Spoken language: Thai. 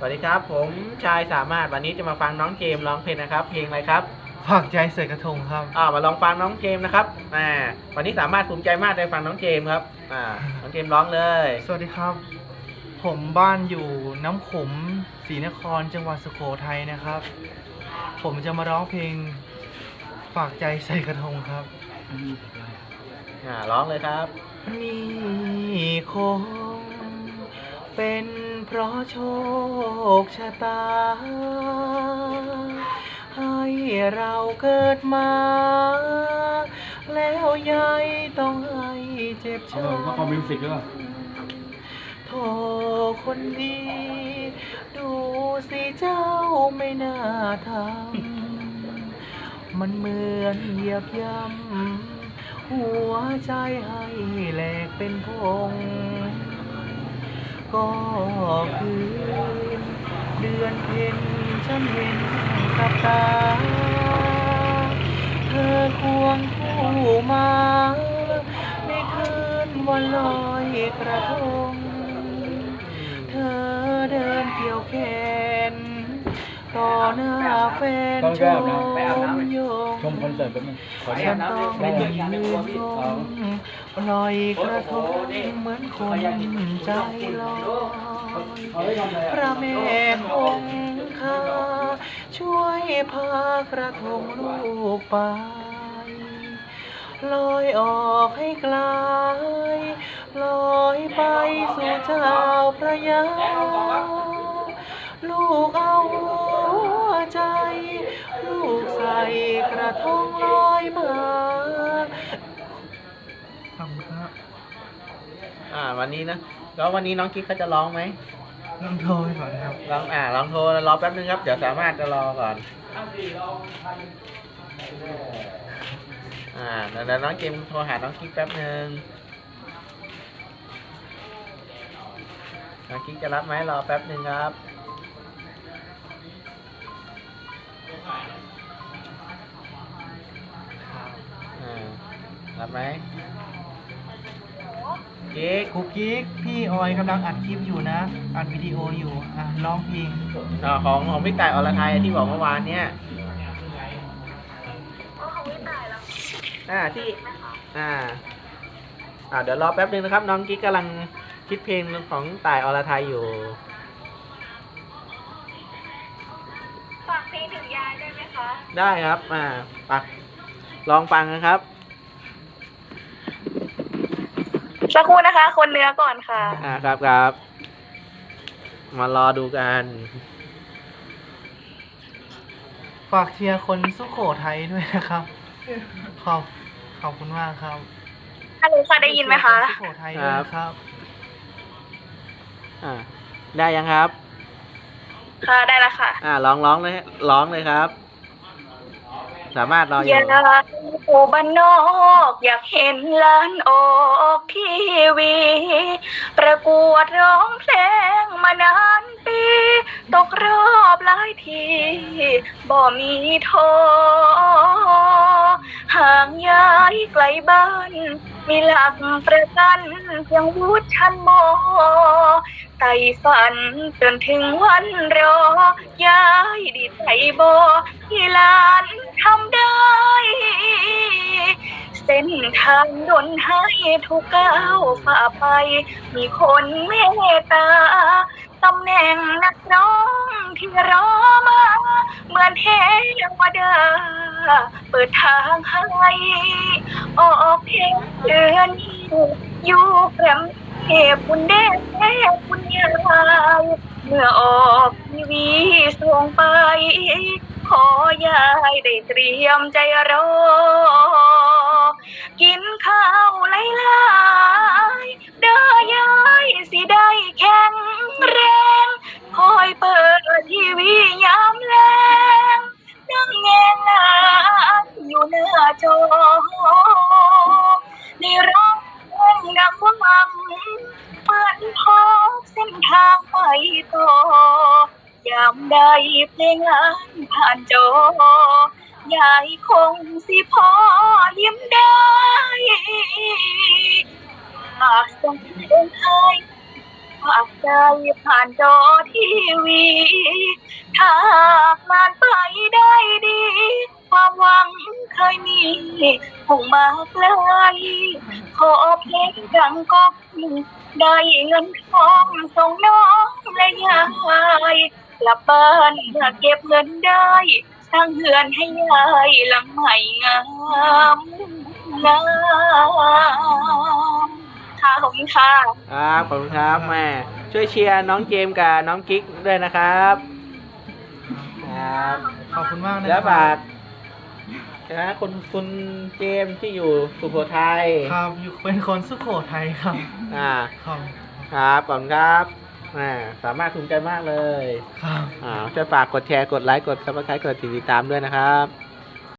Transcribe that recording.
สวัสดีครับ ผมชายสามารถวันนี้จะมาฟังน้องเกมร้องเพลงนะครับ เพลงอะไรครับฝากใจใส่กระทงครับอ่ามาลองฟังน้องเกมนะครับอ่าวันนี้สามารถภูมิใจมากได้ฟังน้องเกมครับอ่าน้องเกมร้องเลย สวัสดีครับ ผมบ้านอยู่น้ำขมศรีนครจังหวัดสุโขทัยนะครับ ผมจะมาร้องเพลง ฝากใจใส่กระทงครับอ่าร้องเลยครับ นี่คง เป็นเพราะโชคชะตา ให้เราเกิดมา แล้วยายต้องให้เจ็บช้อมาคอมมิวสิกหรือเปล่าำโทคนดี ดูสิเจ้าไม่น่าทำมันเหมือนเหยียบย่ำหัวใจให้แหลกเป็นพง ก็คือเดือนเพ็ญฉันเห็นกับตา ต่อหน้าแฟนต้องชไปอาบน้ำไปอาบน้ำไหมมโยงชมคอนเสิร์ตแป๊บนึงขออนุฉัญานตต้องได้ยืนงงลอยกระทงเหมือนคนใจลอย พระแม่คงคาช่วยพากระทงลูกไป ลอยออกให้ไกลลอยไปสู่เจ้าพระยา ลูกเอา กระทงลอยมาทำครับอ่าวันนี้นะ แล้ววันนี้น้องกิ๊กเขาจะร้องไหมต้องโทรไปก่อนครับร้องอ่าลองโทรรอแป๊บนึงครับ เดี๋ยวสามารถจะรอก่อน อ่าเดี๋ยวเดี๋ยวน้องเกมโทรหาน้องกิ๊กแป๊บนึงน้องกิ๊กจะรับไหมรอแป๊บนึงครับ รับไหมกิ๊กคุกกิ๊กพี่ออยกำลังอัดคลิปอยู่นะ อัดวิดีโออยู่อะร้องเพลงอ่าของของพี่ต่ายอรไทยที่บอกเมื่อวานเนี่ยอ่าที่อ่าอ่าเดี๋ยวรอแป๊บนึงนะครับ น้องกิ๊กกำลังคิดเพลงของต่ายอรไทยอยู่ฝากเพลงถึงยายได้ไหมคะ ได้ครับ อ่าปักลองฟังนะครับ สักครู่นะคะ คนเนื้อก่อนค่ะ อ่าครับครับ มารอดูกันฝากเชียร์คนสุโขทัยด้วยนะครับ ขอบขอบคุณมากครับฮัลโหลค่ะได้ยินไหมคะสุโขทัยด้วยนะครับ อ่าได้ยังครับ ค่ะได้แล้วค่ะ อ่าร้องร้องเลยร้องเลยครับ สามารถรอออยู่ยากอยู่บ้านนอก อยากเห็นล้านออกทีวี ประกวดร้องเพลงมานานปี ตกรอบหลายทีบ่มีโทรห่างย้ายไกลบ้าน มีหลักประกันเพียงวุฒิชั้นมไต่ฝันจนถึงวันรอ ย้ายดีใจบอที่ลานทางดนให้ทุกก้าวฝ่าไป มีคนเมตตาตำแหน่งนักร้องที่รอมา เหมือนเทวดา เปิดทางให้ออกเพลงเดือนอยู่แกรมเทพคุณเดชเทพคุณยายเมื่อออกทีวีส่งไป ขอยายได้เตรียมใจรอ น้าจอในร้องเงดังวังเปิดพบเส้นทางไปต่อยามใดเพลงงานผ่านจอยายคงสิพอยิ้มได้หากส่งเพลงให้ฝากใจผ่านจอทีวี ถ้าหากงานไปได้ดี ความหวังเคยมีคงมาไกลขอเพลงดังก็ได้เงินทองส่งน้องและยายกลับบ้านเมื่อเก็บเงินได้สร้างเฮือนให้ยายหลังใหม่งามงามค่ะขอบคุณค่ะครับขอบคุณครับแม่ช่วยเชียร์น้องเจมส์กับน้องกิ๊กด้วยนะครับ ครับ ขอบคุณมากนะแล้วคฝารัก นะคุณคุณเจมส์ที่อยู่สุโขทัยครับอยู่เป็นคนสุโขทัยครับ อ่า ครับครับขอบคุณครับอ่าสามารถภูมิใจมากเลย ครับ อ่าช่วยฝากกดแชร์ กดไลค์ กดซับสไครต์กดติดตามด้วยนะครับ